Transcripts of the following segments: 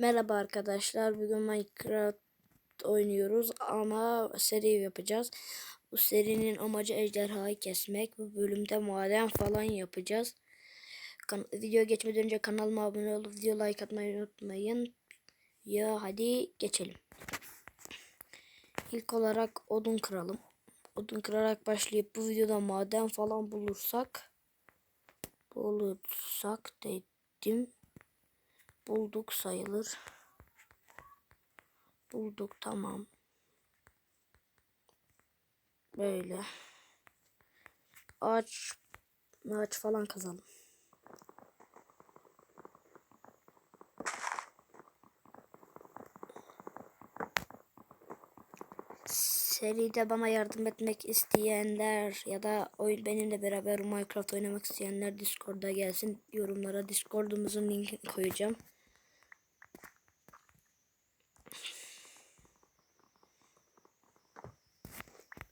Merhaba arkadaşlar. Bugün Minecraft oynuyoruz ama seri yapacağız. Bu serinin amacı ejderhayı kesmek. Bu bölümde maden falan yapacağız. Kan video geçmeden önce kanalıma abone olup video like atmayı unutmayın. Ya hadi geçelim. İlk olarak odun kıralım. Odun kırarak başlayıp bu videoda maden falan bulursak bulursak dedim bulduk sayılır. Bulduk tamam. Böyle. Ağaç ağaç falan kazalım. Seride bana yardım etmek isteyenler ya da oyun benimle beraber Minecraft oynamak isteyenler Discord'a gelsin. Yorumlara Discord'umuzun linkini koyacağım.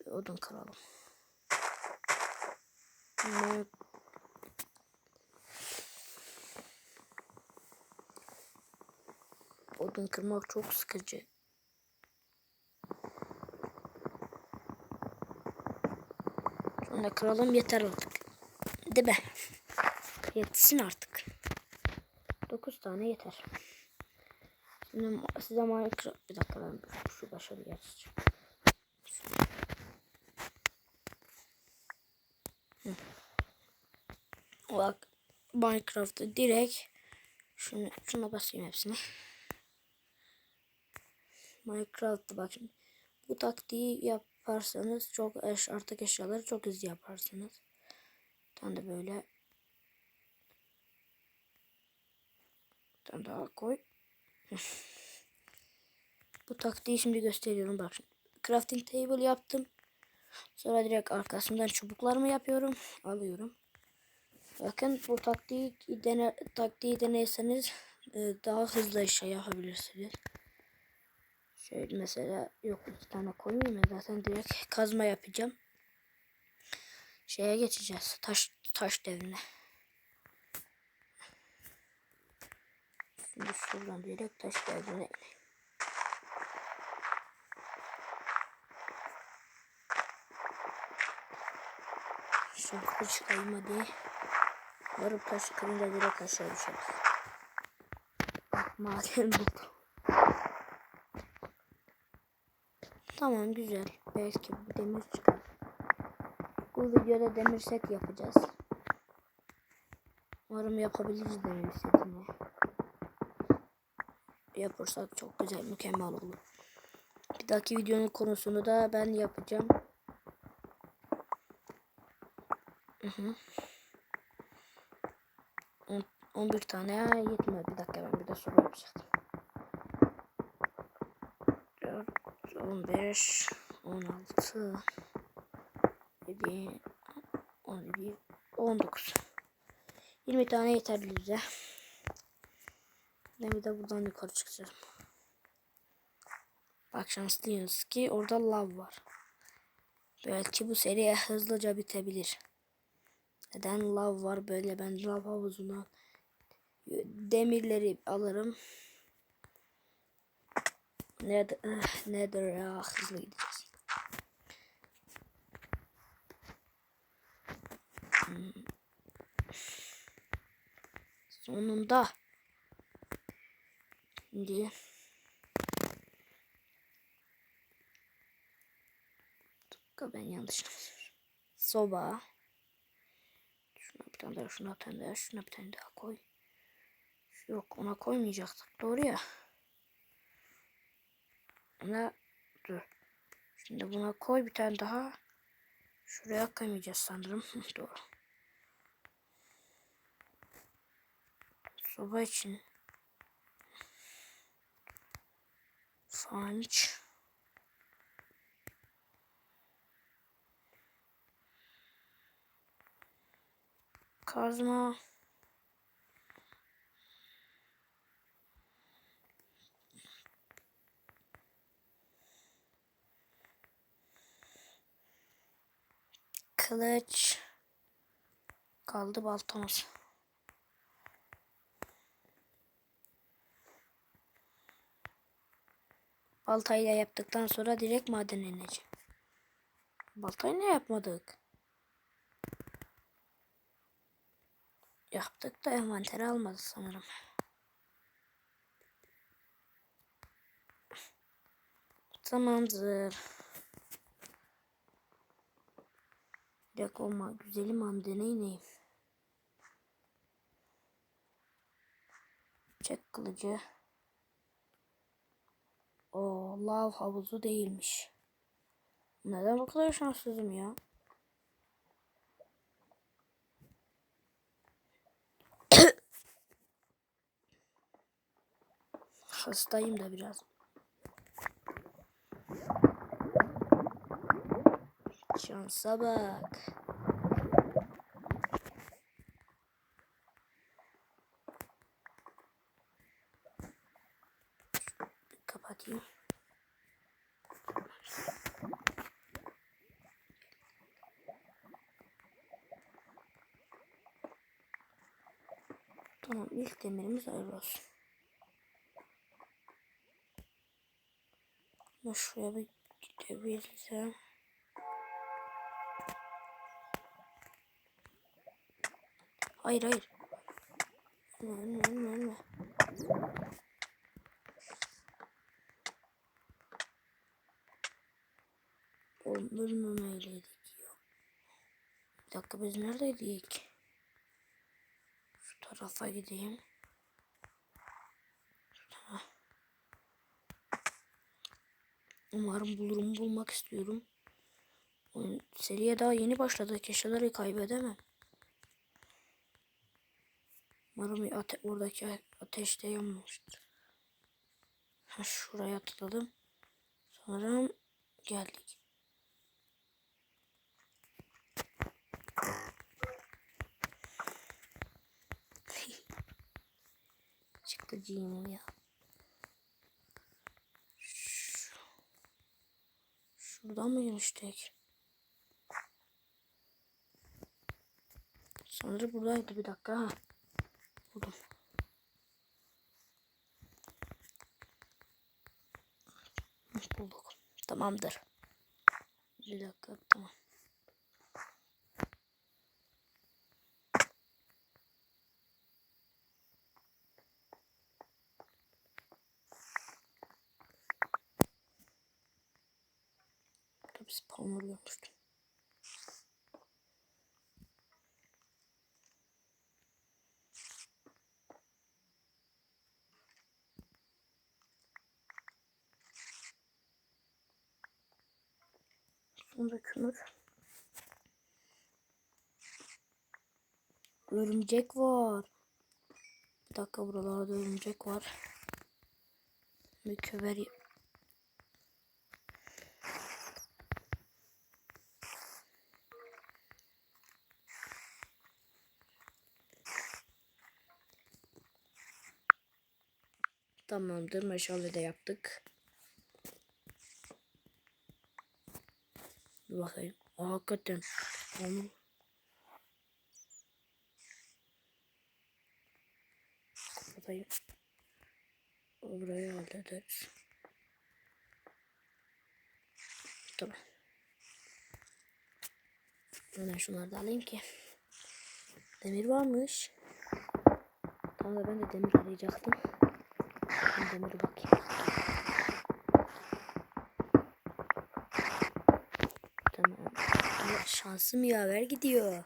Bir odun kıralım. Ne? Odun kırmak çok sıkıcı. Sonra kıralım yeter artık. Değil mi? Yetsin artık. 9 tane yeter. Şimdi size Minecraft bir dakika ben şu başarı yazacağım. Hı. Bak Minecraft'ı direkt şunu şuna basayım hepsine. Minecraft'ı bak şimdi bu taktiği yaparsanız çok eş artık eşyaları çok hızlı yaparsınız. Tane de böyle tane daha koy. bu taktiği şimdi gösteriyorum bak şimdi. Crafting table yaptım. Sonra direkt arkasından çubuklarımı yapıyorum. Alıyorum. Bakın bu taktiği dene, taktiği deneyseniz e, daha hızlı şey yapabilirsiniz. Şöyle mesela yok iki tane koymayayım ya zaten direkt kazma yapacağım. Şeye geçeceğiz. Taş taş devrine. Şimdi şuradan direkt taş devrine Şöyle çıkayım hadi. Yarım taş kırınca direkt aşağı düşeriz. Bak maden buldum. Tamam güzel. Belki demir çıkar. Bu videoda demir set yapacağız. Umarım yapabiliriz demir setini. Yaparsak çok güzel, mükemmel olur. Bir dahaki videonun konusunu da ben yapacağım. Hı hı. 11 tane yetmiyor. Bir dakika ben bir de soru yapacaktım. 15 16 7 17 19 20 tane yeterli bize. Ben bir de buradan yukarı çıkacağım. Bak şanslıyız ki orada lav var. Belki bu seri hızlıca bitebilir. Neden lav var böyle ben lav havuzuna demirleri alırım. Nedir, nedir ya hızlı gideceğiz. Hmm. Sonunda. Şimdi ben yanlış soba şuna bir tane daha şuna bir tane daha şuna bir tane daha koy yok ona koymayacaktık doğru ya Buna dur. Şimdi buna koy bir tane daha. Şuraya koymayacağız sanırım. Doğru. Soba için. Fanç. Kazma. Kılıç. Kaldı baltamız. baltayla yaptıktan sonra direkt maden ineceğim. Baltayı ne yapmadık? Yaptık da envanteri almadı sanırım. Tamamdır. Dakika olma. Güzelim madene ineyim. Çek kılıcı. O lav havuzu değilmiş. Neden bu kadar şanssızım ya? Hastayım da biraz. Şansa bak. Kapatayım. Tamam ilk demirimiz hayırlı olsun. Şuraya bir gidebilirsem. Hayır hayır. Ölme ölme ölme. Oğlum ölmemeliydik ya. Bir dakika biz neredeydik? Şu tarafa gideyim. Umarım bulurum bulmak istiyorum. Seriye daha yeni başladı. Keşeleri kaybedemem. Umarım ate oradaki ateşte yanmamıştır. Ha, şuraya atladım. Sanırım geldik. Çıkıcıyım ya. Şu- Şuradan mı girmiştik? Sanırım buradaydı bir dakika. Ha. Buldum. Bulduk. Tamamdır. Bir dakika tamam. Tabii spawner görmüştüm. Sonra kömür. Örümcek var. Bir dakika buralarda örümcek var. Bir köver Tamamdır. Meşale de yaptık. Bir bakayım. Aa, hakikaten. Onu... Kapatayım. Burayı hallederiz. Tamam. Hemen şunları da alayım ki. Demir varmış. Tamam da ben de demir arayacaktım. Ben demiri bakayım. Tamam. Ama şansım yaver gidiyor.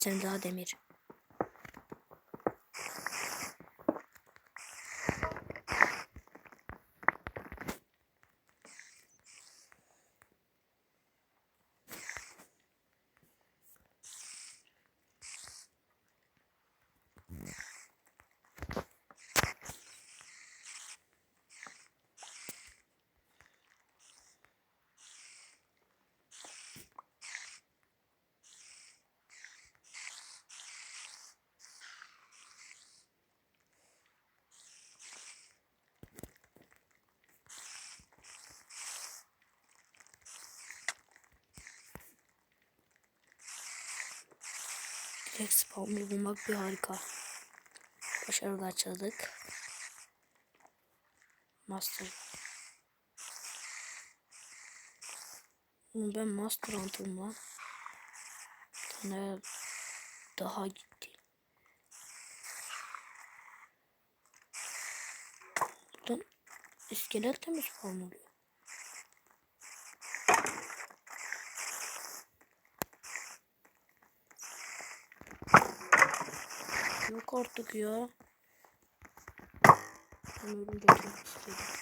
Cidden daha demir. Direkt spawner bulmak bir harika. Başarılı açıldık. Master. Ben Master Hunter'ım lan. Tane daha gitti. Buradan iskelet de mi spawn oluyor? Yok artık ya. Ben çok istedim.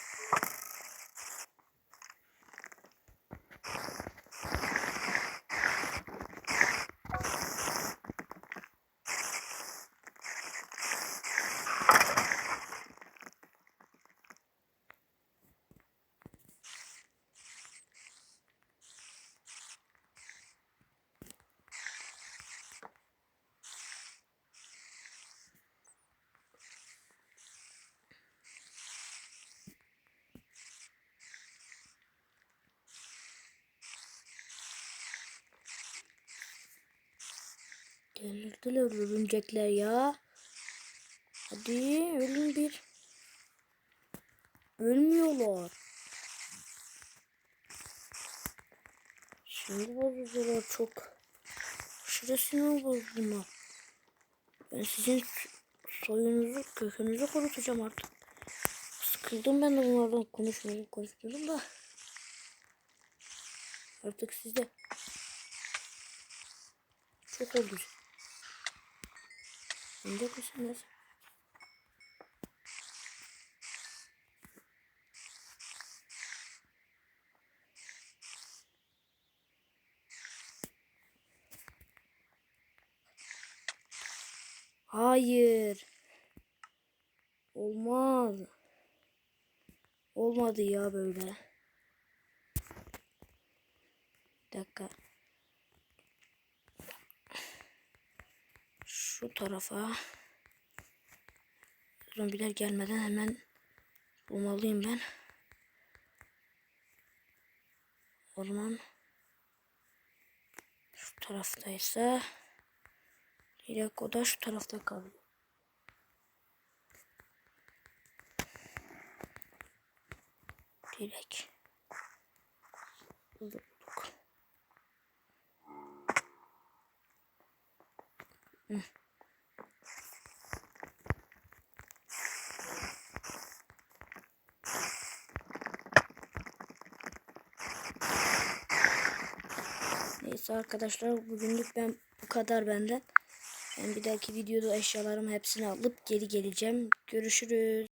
Gelirdiler örümcekler ya. Hadi ölün bir. Ölmüyorlar. Sinir bozucular çok. Sinir bozdular. Ben sizin soyunuzu, kökünüzü kurutacağım artık. Sıkıldım ben de bunlardan konuşmayı konuşuyorum da. Artık sizde çok oldu. Oyuncak mısınız? Hayır. Olmaz. Olmadı ya böyle. Bir dakika. Tarafa. Zombiler gelmeden hemen bulmalıyım ben. Orman şu taraftaysa direkt o da şu tarafta kalıyor. Direkt. Bulduk. Hı. Arkadaşlar bugünlük ben bu kadar benden. Ben bir dahaki videoda eşyalarımı hepsini alıp geri geleceğim. Görüşürüz.